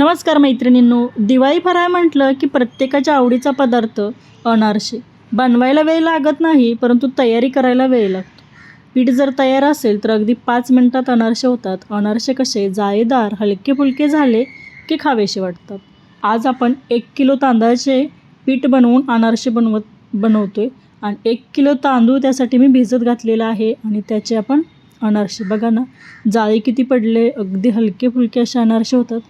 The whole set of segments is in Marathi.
नमस्कार मैत्रिणींनो दिवाळी फराळ म्हटलं की प्रत्येकाच्या आवडीचा पदार्थ अनारसे. बनवायला वेळ लागत नाही परंतु तयारी करायला वेळ लागतो. पीठ जर तयार असेल तर अगदी पाच मिनटात अनारसे होतात. अनारसे कसे जाळेदार हलके फुलके झाले की खावेसे वाटतात. आज आपण एक किलो तांदळाचे पीठ बनवून अनारसे बनवत बनवतो आहे आणि एक किलो तांदूळ त्यासाठी मी भिजत घातलेला आहे आणि त्याचे आपण अनारसे. बघा ना जाळी किती पडले अगदी हलके फुलके असे अनारसे होतात.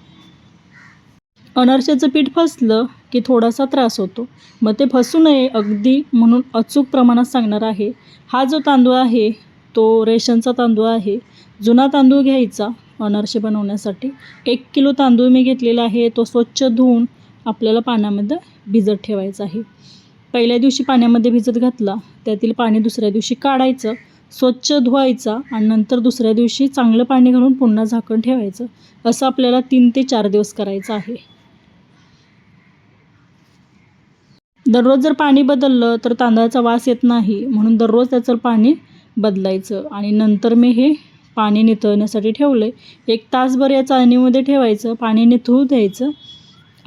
अनारशाचं पीठ फसलं की थोडासा त्रास होतो. मग ते फसू नये अगदी म्हणून अचूक प्रमाणात सांगणार आहे हा जो तांदूळ आहे तो रेशनचा तांदूळ आहे. जुना तांदूळ घ्यायचा अनारसे बनवण्यासाठी. एक किलो तांदूळ मी घेतलेला आहे तो स्वच्छ धुवून आपल्याला पाण्यामध्ये भिजत ठेवायचा आहे. पहिल्या दिवशी पाण्यामध्ये भिजत घातला त्यातील पाणी दुसऱ्या दिवशी काढायचं स्वच्छ धुवायचा आणि नंतर दुसऱ्या दिवशी चांगलं पाणी घालून पुन्हा झाकण ठेवायचं. असं आपल्याला तीन ते चार दिवस करायचं आहे. दररोज जर पाणी बदललं तर तांदळाचा वास येत नाही. म्हणून दररोज त्याचं पाणी बदलायचं. आणि नंतर मी हे पाणी निथळण्यासाठी ठेवलं आहे एक तासभर या चाळणीमध्ये ठेवायचं पाणी निथळू द्यायचं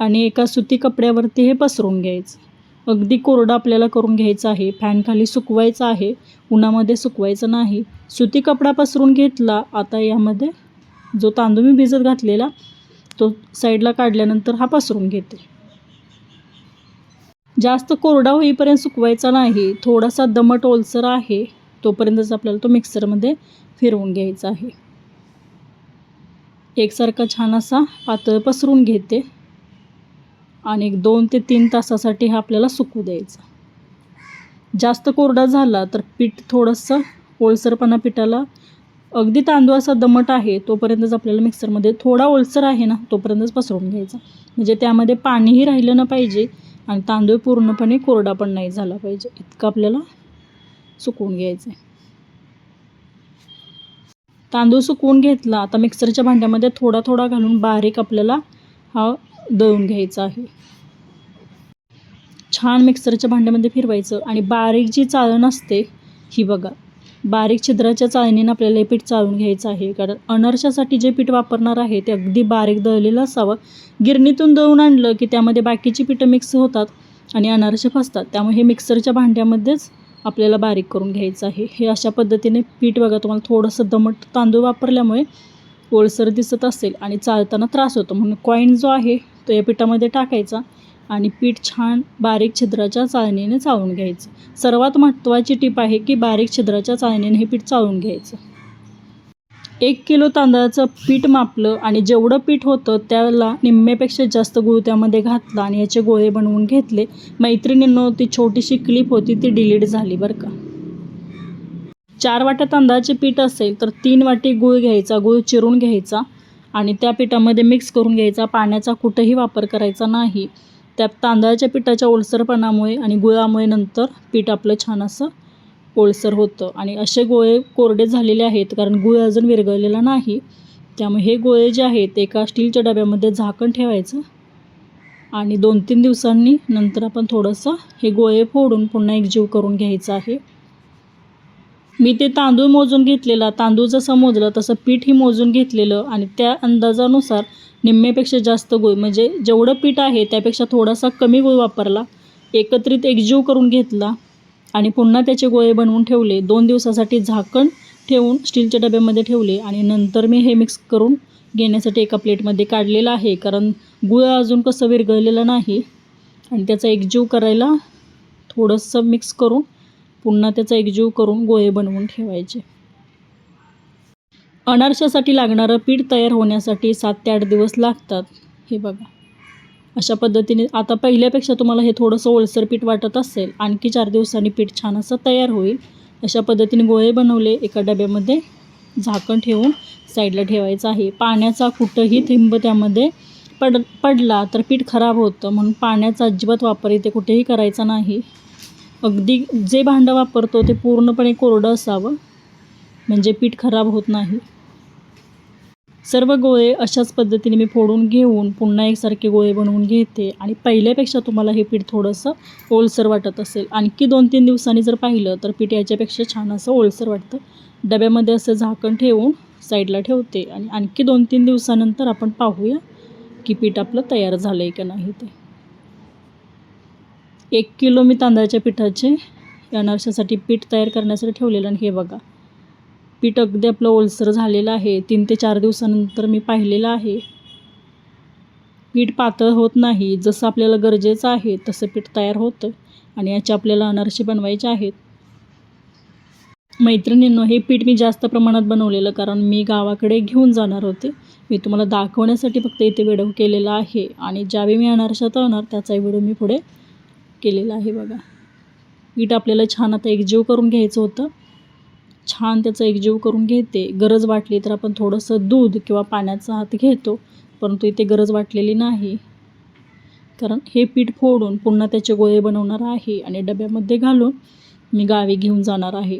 आणि एका सुती कपड्यावरती हे पसरून घ्यायचं. अगदी कोरडं आपल्याला करून घ्यायचं आहे. फॅनखाली सुकवायचं आहे. उन्हामध्ये सुकवायचं नाही. सुती कपडा पसरून घेतला आता यामध्ये जो तांदूळ मी भिजत घातलेला तो साईडला काढल्यानंतर हा पसरून घेते. जास्त कोरडा होईपर्यंत सुकवायचा नाही. थोडासा दमट ओलसर आहे. तोपर्यंतच आपल्याला तो मिक्सरमध्ये फिरवून घ्यायचा आहे. एकसारखा छान असा पातळ पसरून घेते. आणि एक दोन ते तीन तासासाठी हा आपल्याला सुकू द्यायचा. जास्त कोरडा झाला तर पीठ थोडंसं ओलसरपणा पिठाला अगदी तांदूळ असा दमट आहे तोपर्यंतच आपल्याला मिक्सरमध्ये थोडा ओलसर आहे ना तोपर्यंतच पसरून घ्यायचा. म्हणजे त्यामध्ये पाणीही राहिलं ना पाहिजे आणि तांदूळ पूर्णपणे कोरडा पण नाही झाला पाहिजे. इतकं आपल्याला सुकवून घ्यायचं आहे तांदूळ सुकवून घेतला आता मिक्सरच्या भांड्यामध्ये थोडा थोडा घालून बारीक आपल्याला हा दळून घ्यायचा आहे. छान मिक्सरच्या भांड्यामध्ये फिरवायचं आणि बारीक जी चाळण असते ही बघा बारीक छिद्राच्या चाळणीनं आपल्याला हे पीठ चाळून घ्यायचं आहे. कारण अनरशासाठी जे पीठ वापरणार आहे ते अगदी बारीक दळलेलं असावं. गिरणीतून दळून आणलं की त्यामध्ये बाकीची पीठं मिक्स होतात आणि अनारसे फसतात. त्यामुळे हे मिक्सरच्या भांड्यामध्येच आपल्याला बारीक करून घ्यायचं आहे. हे अशा पद्धतीने पीठ बघा तुम्हाला थोडंसं दमट तांदूळ वापरल्यामुळे ओलसर दिसत असेल आणि चालताना त्रास होतो. म्हणून कॉईन जो आहे तो या पिठामध्ये टाकायचा आणि पीठ छान बारीक छिद्राच्या चाळणीने चाळून घ्यायचं. सर्वात महत्त्वाची टीप आहे की बारीक छिद्राच्या चाळणीने हे पीठ चाळून घ्यायचं. एक किलो तांदळाचं पीठ मापलं आणि जेवढं पीठ होतं त्याला निम्म्यापेक्षा जास्त गूळ त्यामध्ये घातला आणि याचे गोळे बनवून घेतले. मैत्रिणींनो ती छोटीशी क्लिप होती ती डिलीट झाली बरं का. चार वाट्या तांदळाचे पीठ असेल तर तीन वाटी गूळ घ्यायचा गूळ चिरून घ्यायचा. आणि त्या पिठामध्ये मिक्स करून घ्यायचा. पाण्याचा कुठंही वापर करायचा नाही. त्या तांदळाच्या पिठाच्या ओलसरपणामुळे आणि गुळामुळे नंतर पीठ आपलं छान असं ओलसर होतं. आणि असे गोळे कोरडे झालेले आहेत कारण गुळ अजून विरघळलेला नाही. त्यामुळे हे गोळे जे आहेत एका स्टीलच्या डब्यामध्ये झाकण ठेवायचं आणि दोन तीन दिवसांनी नंतर आपण थोडंसं हे गोळे फोडून पुन्हा एकजीव करून घ्यायचं आहे. मी ते तांदूळ मोजून घेतलेला तांदूळ जसं मोजलं तसं पीठही मोजून घेतलेलं आणि त्या अंदाजानुसार निम्म्यापेक्षा जास्त गुळ म्हणजे जेवढं पीठ आहे त्यापेक्षा थोडासा कमी गुळ वापरला एकत्रित एकजीव करून घेतला आणि पुन्हा त्याचे गोळे बनवून ठेवले. दोन दिवसासाठी झाकण ठेवून स्टीलच्या डब्यामध्ये ठेवले आणि नंतर मी हे मिक्स करून घेण्यासाठी एका प्लेटमध्ये काढलेलं आहे कारण गुळ अजून कसं विरघळलेलं नाही आणि त्याचा एकजीव करायला थोडंसं मिक्स करून पुन्हा त्याचा एकजीव करून गोळे बनवून ठेवायचे. अनारशासाठी लागणारं पीठ तयार होण्यासाठी सात ते आठ दिवस लागतात. हे बघा. अशा पद्धतीने आता पहिल्यापेक्षा तुम्हाला हे थोडंसं ओलसर पीठ वाटत असेल आणखी चार दिवसांनी पीठ छान असं तयार होईल. अशा पद्धतीने गोळे बनवले एका डब्यामध्ये झाकण ठेवून साईडला ठेवायचं आहे. पाण्याचा कुठंही थेंब त्यामध्ये पड पडला तर पीठ खराब होतं म्हणून पाण्याचा अजिबात वापर इथे कुठेही करायचा नाही. अगदी जे भांडं वापरतो ते पूर्णपणे कोरडं असावं म्हणजे पीठ खराब होत नाही. सर्व गोळे अशाच पद्धतीने मी फोडून घेऊन पुन्हा एकसारखे गोळे बनवून घेते आणि पहिल्यापेक्षा तुम्हाला हे पीठ थोडंसं ओलसर वाटत असेल. आणखी दोन तीन दिवसांनी जर पाहिलं तर पीठ याच्यापेक्षा छान असं ओलसर वाटतं. डब्यामध्ये असं झाकण ठेवून साईडला ठेवते आणि आणखी दोन तीन दिवसानंतर आपण पाहूया की पीठ आपलं तयार झालं आहे का नाही ते. एक किलो मी तांदळाच्या पिठाचे या अनारशासाठी पीठ तयार करण्यासाठी ठेवलेलं आणि हे बघा. पीठ अगदी आपलं ओलसर झालेलं आहे. तीन ते चार दिवसानंतर मी पाहिलेलं आहे. पीठ पातळ होत नाही. जसं आपल्याला गरजेचं आहे तसं पीठ तयार होतं आणि याचे आपल्याला अनारसे बनवायचे आहेत. मैत्रिणींनो हे पीठ मी जास्त प्रमाणात बनवलेलं कारण मी गावाकडे घेऊन जाणार होते. मी तुम्हाला दाखवण्यासाठी फक्त इथे व्हिडिओ केलेला आहे. आणि ज्यावेळी मी अनारशा तळणार त्याचाही व्हिडिओ मी पुढे केलेलं आहे बघा. पीठ आपल्याला छान आता एकजीव करून घ्यायचं होतं. छान त्याचं एकजीव करून घेते. गरज वाटली तर आपण थोडंसं दूध किंवा पाण्याचा हात घेतो परंतु इथे गरज वाटलेली नाही. कारण हे पीठ फोडून पुन्हा त्याचे गोळे बनवणार आहे आणि डब्यामध्ये घालून मी गावी घेऊन जाणार आहे.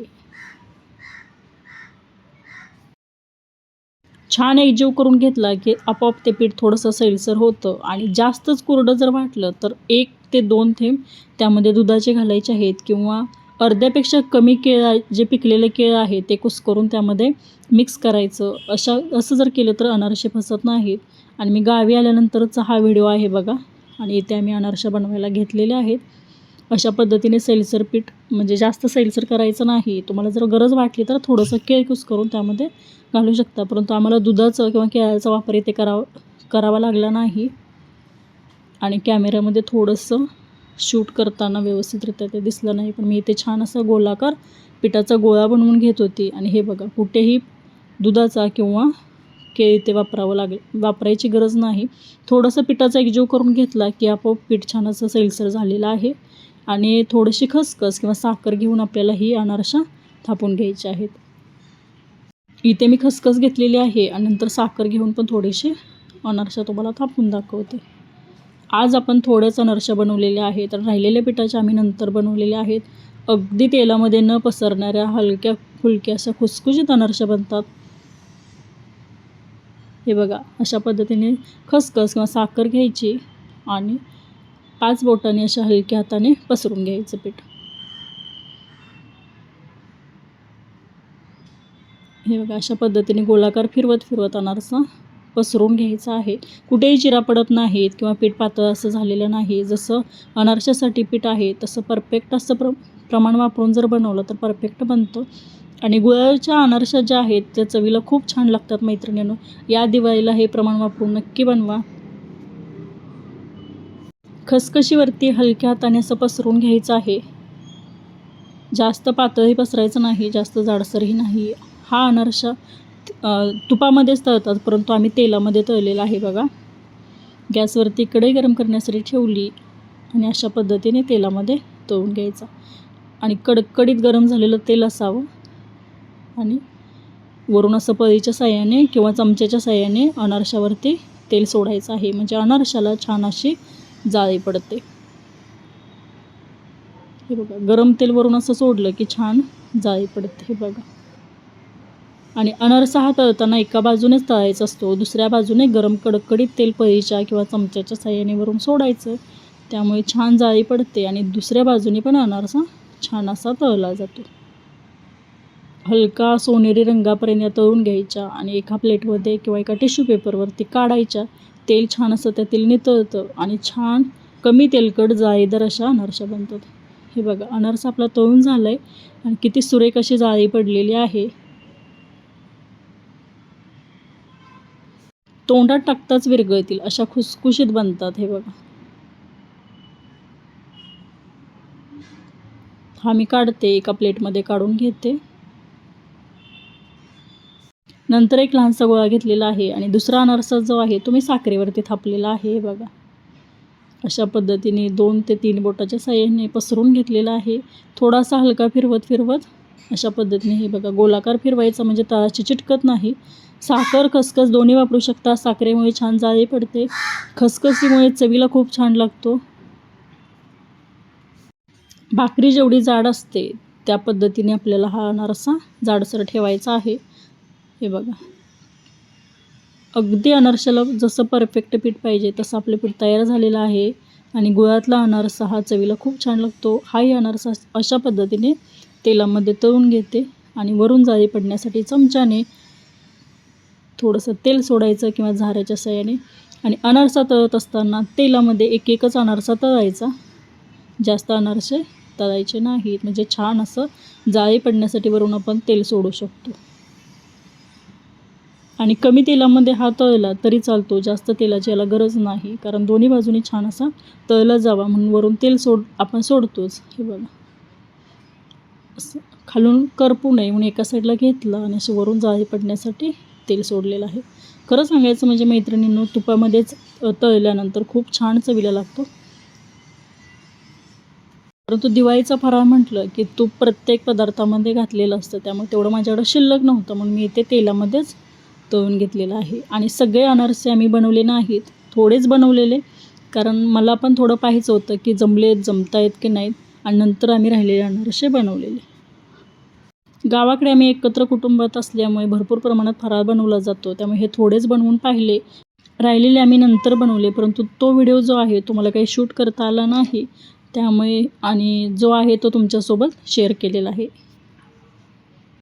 छान एकजीव करून घेतला की आपोआप ते पीठ थोडंसं सैलसर होतं आणि जास्तच कोरडं जर वाटलं तर एक ते दोन थेंब त्यामध्ये दुधाचे घालायचे आहेत किंवा अर्ध्यापेक्षा कमी केळ जे पिकलेले केळ आहे ते कुस्करून त्यामध्ये मिक्स करायचं. अशा असं जर केलं तर अनारसे फसत नाहीत. आणि मी गावी आल्यानंतरचा हा व्हिडिओ आहे बघा. आणि इथे आम्ही अनारशा बनवायला घेतलेले आहेत. अशा पद्धतीने सैलसर पीठ म्हणजे जास्त सैलसर करायचं नाही. तुम्हाला जर गरज वाटली तर थोडंसं केळ कुस करून त्यामध्ये घालू शकता. परंतु आम्हाला दुधाचं किंवा केळाचा वापर इथे करावा करावा लागला नाही. आणि कॅमेऱ्यामध्ये थोडंसं शूट करताना व्यवस्थितरित्या ते दिसलं नाही पण मी इथे छान असा गोलाकार पिठाचा गोळा बनवून घेत होती. आणि हे बघा कुठेही दुधाचा किंवा केळी ते वापरावं लागेल वापरायची गरज नाही. थोडंसं पिठाचा एकजीव करून घेतला की आपोआप पीठ छान असं सैलसर झालेलं आहे आणि थोडीशी खसखस किंवा साखर घेऊन आपल्याला ही अनारशा थापून घ्यायची आहेत. इथे मी खसखस घेतलेली आहे आणि नंतर साखर घेऊन पण थोडीशी अनारशा तुम्हाला थापून दाखवते. आज आपण थोडंसं अनारशा बनवलेल्या आहेत तर राहिलेल्या पिठाच्या आम्ही नंतर बनवलेल्या आहेत. अगदी तेलामध्ये न पसरणाऱ्या हलक्या फुलक्या अशा खुसखुशीत अनर्श बनतात. हे बघा अशा पद्धतीने खसखस किंवा साखर घ्यायची आणि पाच बोटाने अशा हलक्या हाताने पसरून घ्यायचं पीठ. हे बघा अशा पद्धतीने गोलाकार फिरवत फिरवत अनारसा पसरून घ्यायचा आहे. कुठेही चिरा पडत नाहीत किंवा पीठ पातळ असं झालेलं नाही. जसं अनारशासाठी पीठ आहे तसं परफेक्ट असं प्र प्रमाण वापरून जर बनवलं तर परफेक्ट बनतं. आणि गुळाच्या अनारशा ज्या आहेत त्या चवीला खूप छान लागतात मैत्रिणींनो. या दिवाळीला हे प्रमाण वापरून नक्की बनवा. खसखशीवरती हलक्या हाताने असं पसरून घ्यायचं आहे. जास्त पातळही पसरायचं नाही जास्त जाडसरही नाही. हा अनारसा तुपामध्येच तळतात परंतु आम्ही तेलामध्ये तळलेलं आहे बघा. गॅसवरती कढई गरम करण्यासाठी ठेवली आणि अशा पद्धतीने तेलामध्ये तळून घ्यायचा. आणि कडकडीत गरम झालेलं तेल असावं आणि वरून असं पळीच्या साह्याने किंवा चमच्याच्या साह्याने अनारशावरती तेल सोडायचं आहे. म्हणजे अनारशाला छान अशी जाळी पडते. हे बघा गरम तेल वरून असं सोडलं की छान जाळी पडते हे बघा. आणि अनारसा हा तळताना एका बाजूनेच तळायचा असतो. दुसऱ्या बाजूने गरम कडकडीत तेल पळीच्या किंवा चमच्याच्या साह्याने वरून सोडायचं. त्यामुळे छान जाळी पडते आणि दुसऱ्या बाजूने पण अनारसा छान असा तळला जातो. हलका सोनेरी रंगापर्यंत तळून घ्यायच्या आणि एका प्लेटमध्ये किंवा एका टिश्यू पेपरवरती काढायच्या तेल छान असं त्यातील नितळतं आणि छान कमी तेलकट जाळीदार अशा अनारशा बनतात. हे बघा अनारसा आपला तळून झाला आहे आणि किती सुरेख अशी जाळी पडलेली आहे. तोंडात टाकताच विरघळतील अशा खुसखुशीत बनतात हे बघा. हा मी काढते एका प्लेटमध्ये काढून घेते. नंतर एक लहानसा गोळा घेतलेला आहे आणि दुसरा अनारसा जो आहे तो मी साखरेवरती थापलेला आहे हे बघा. अशा पद्धतीने दोन ते तीन बोटाच्या साह्याने पसरून घेतलेला आहे. थोडासा हलका फिरवत फिरवत अशा पद्धतीने हे बघा गोलाकार फिरवायचा म्हणजे तळाची चिटकत नाही. साखर खसखस दोन्ही वापरू शकता. साखरेमुळे छान जाळी पडते. खसखसीमुळे चवीला खूप छान लागतो. भाकरी जेवढी जाड असते त्या पद्धतीने आपल्याला हा अनारसा जाडसर ठेवायचा आहे. हे बघा. अगदी अनारशाला जसं परफेक्ट पीठ पाहिजे तसं आपलं पीठ तयार झालेलं आहे. आणि गुळातला अनारसा हा चवीला खूप छान लागतो. हाही अनारसा अशा पद्धतीने तेलामध्ये तळून घेते आणि वरून जाळी पडण्यासाठी चमच्याने थोडंसं तेल सोडायचं किंवा झाऱ्याच्या सहाय्याने आणि अनारसा तळत असताना तेलामध्ये एक एकच अनारसा तळायचा. जास्त अनारसे तळायचे नाहीत. म्हणजे छान असं जाळी पडण्यासाठी वरून आपण तेल सोडू शकतो. आणि कमी तेलामध्ये हा तळला तरी चालतो. जास्त तेलाची याला गरज नाही. कारण दोन्ही बाजूनी छान असा तळला जावा. म्हणून वरून तेल सोड आपण सोडतोच. हे बघा. असं खालून करपू नये. म्हणून एका साईडला घेतलं आणि असं वरून जाळी पडण्यासाठी तेल सोडलेलं आहे. खरं सांगायचं म्हणजे मैत्रिणींनो तुपामध्येच तळल्यानंतर खूप छान चवीला लागतो. परंतु दिवाळीचा फराळ म्हटलं की तूप प्रत्येक पदार्थामध्ये घातलेलं असतं. त्यामुळे तेवढं माझ्याकडं शिल्लक नव्हतं. म्हणून मी ते तेलामध्येच तळून घेतलेलं आहे. आणि सगळे अनारसे आम्ही बनवले नाहीत. थोडेच बनवलेले. कारण मला पण थोडं पाहायचं होतं की जमले जमतायत की नाहीत. आणि नंतर आम्ही राहिलेले अनारसे बनवलेले. गावाकडे आम्ही एकत्र कुटुंबात असल्यामुळे भरपूर प्रमाणात फराळ बनवला जातो. त्यामुळे हे थोडेच बनवून पाहिले. राहिलेले आम्ही नंतर बनवले परंतु तो व्हिडिओ जो आहे तो मला काही शूट करता आला नाही. त्यामुळे आणि जो आहे तो तुमच्यासोबत शेअर केलेला आहे.